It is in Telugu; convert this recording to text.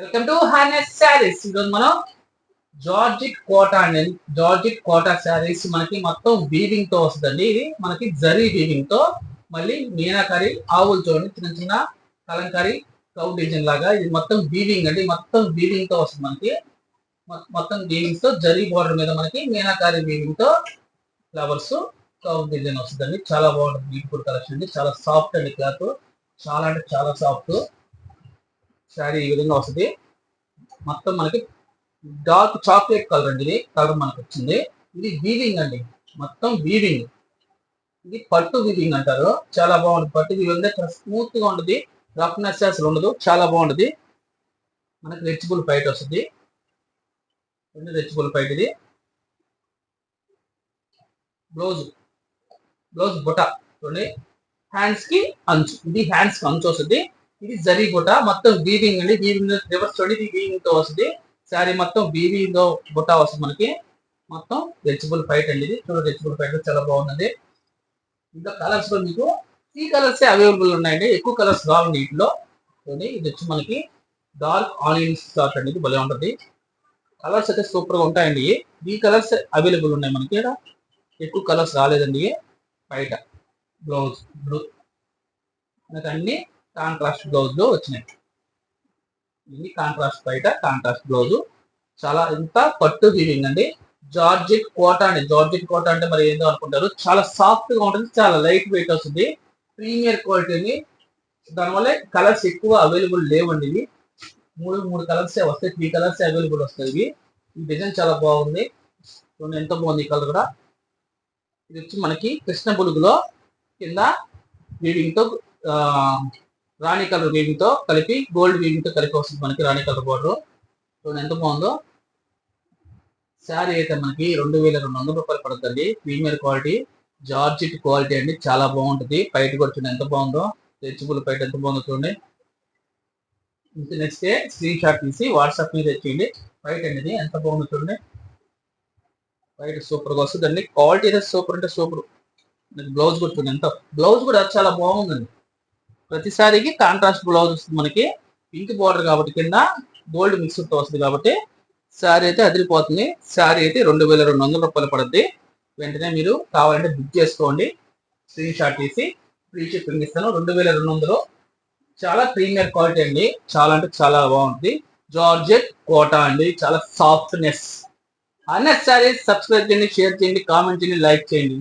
వెల్కమ్ టు హార్నెస్ శారీస్ ఈరోజు మనం జార్జిక్ కోటా అండి జార్జిక్ కోటా శారీస్ మనకి మొత్తం వీవింగ్తో వస్తుందండి. ఇది మనకి జరీ వీవింగ్తో మళ్ళీ మీనాకరి ఆవులు చూడండి చిన్న చిన్న కలంకారీ కౌ డిజైన్ లాగా ఇది మొత్తం వీవింగ్ అండి. మొత్తం వీవింగ్తో వస్తుంది మనకి. మొత్తం వీవింగ్తో జరీ బోర్డర్ మీద మనకి మీనాకారి వీవింగ్తో ఫ్లవర్స్ కౌ డిజైన్ వస్తుందండి. చాలా బాగుంటుంది. బ్యూటిఫుల్ కలెక్షన్ అండి. చాలా సాఫ్ట్ అండి క్లాత్ చాలా అంటే చాలా సాఫ్ట్ శారీ ఈ విధంగా వస్తుంది. మొత్తం మనకి డార్క్ చాక్లెట్ కలర్ అండి ఇది. కలర్ మనకి వచ్చింది. ఇది వీవింగ్ అండి. మొత్తం వీవింగ్. ఇది పట్టు వీవింగ్ అంటారు. చాలా బాగుంటుంది పట్టు వీవింగ్ చాలా స్మూత్గా ఉంటుంది. రఫ్నెస్ అసలు ఉండదు. చాలా బాగుంటుంది. మనకి రెచ్చిబుల్ ఫైట్ వస్తుంది. రెండు రెచ్చిబుల్ ఫైట్ ఇది. బ్లౌజ్. బ్లౌజ్ బుట్ట చూడండి. హ్యాండ్స్కి అంచు. ఇది హ్యాండ్స్కి అంచు వస్తుంది. ఇది జరీ బుట్ట మొత్తం వీవింగ్ అండి వీవింగ్ రివర్స్ చూడండి ఇది వీవింగ్తో వస్తుంది. శారీ మొత్తం వీవింగ్తో బుట్ట వస్తుంది మనకి. మొత్తం రెచ్చిబుల్ ఫైట్ అండి ఇది. చూడండి రెచ్చిబుల్ ఫైట్ చాలా బాగున్నది ఇంకా కలర్స్లో మీకు ఈ కలర్స్ అవైలబుల్ ఉన్నాయండి. ఎక్కువ కలర్స్ రావు వీటిలో చూడండి ఇది వచ్చి మనకి డార్క్ ఆనియన్స్ షార్ట్ అండి. ఇది భలే ఉంటుంది. కలర్స్ అయితే సూపర్గా ఉంటాయండి. ఈ కలర్స్ అవైలబుల్ ఉన్నాయి మనకి ఇక్కడ. ఎక్కువ కలర్స్ రాలేదండి. బయట బ్లౌజ్ బ్లూ మనకి అన్ని కాంట్రాస్ట్ బ్లౌజ్లో వచ్చినాయి. ఇది కాంట్రాస్ట్ బయట కాంట్రాస్ట్ బ్లౌజ్ చాలా ఇంత పట్టు వీవింగ్ అండి జార్జిట్ కోట అండి. జార్జిట్ కోట అంటే మరి ఏందో అనుకుంటారు. చాలా సాఫ్ట్గా ఉంటుంది. చాలా లైట్ వెయిట్ వస్తుంది. ప్రీమియర్ క్వాలిటీని దానివల్ల కలర్స్ ఎక్కువ అవైలబుల్ లేవండి ఇవి. మూడు మూడు కలర్స్ వస్తాయి. త్రీ కలర్స్ అవైలబుల్ వస్తాయి ఇవి. ఈ డిజైన్ చాలా బాగుంది. ఎంత బాగుంది ఈ కలర్ కూడా. ఇది వచ్చి మనకి కృష్ణ బులుగులో కింద వీవింగ్తో రాణి కలర్ వీవింగ్తో కలిపి గోల్డ్ వీవింగ్తో కలిపి వస్తుంది మనకి రాణి కలర్ బోర్డర్ చూడండి ఎంత బాగుందో. శారీ అయితే మనకి రెండు వేల రెండు వందల రూపాయలు పడుతుంది. ప్రీమియర్ క్వాలిటీ జార్జిట్ క్వాలిటీ అండి. చాలా బాగుంటుంది. పైట కూడా చూడండి ఎంత బాగుందో. తెచ్చుకుల పైట ఎంత బాగుందో చూడండి. నెక్స్ట్ డే స్క్రీన్ షాట్ తీసి వాట్సాప్ మీద తెచ్చేయండి బయట అండి ఎంత బాగుందో చూడండి. బయట సూపర్గా వస్తుందండి. క్వాలిటీ అయితే సూపర్ అంటే సూపర్ బ్లౌజ్ కూడా చూడండి ఎంత. బ్లౌజ్ కూడా చాలా బాగుందండి. ప్రతిసారికి కాంట్రాస్ట్ బ్లౌజ్ వస్తుంది మనకి. పింక్ బార్డర్ కాబట్టి కింద గోల్డ్ మిక్స్డ్ వస్తుంది కాబట్టి శారీ అయితే అదిరిపోతుంది. శారీ అయితే రెండు వేల రెండు వందల రూపాయలు పడుద్ది. వెంటనే మీరు కావాలంటే బుక్ చేసుకోండి. స్క్రీన్ షాట్ తీసి ఫ్రీ షిప్పింగ్ ఇస్తాను. రెండు వేల రెండు వందలు. చాలా ప్రీమియర్ క్వాలిటీ అండి. చాలా అంటే చాలా బాగుంటుంది జార్జెట్ కోటా అండి. చాలా సాఫ్ట్నెస్ అన్నెసరీ సబ్స్క్రైబ్ చేయండి షేర్ చేయండి కామెంట్ చేయండి లైక్ చేయండి.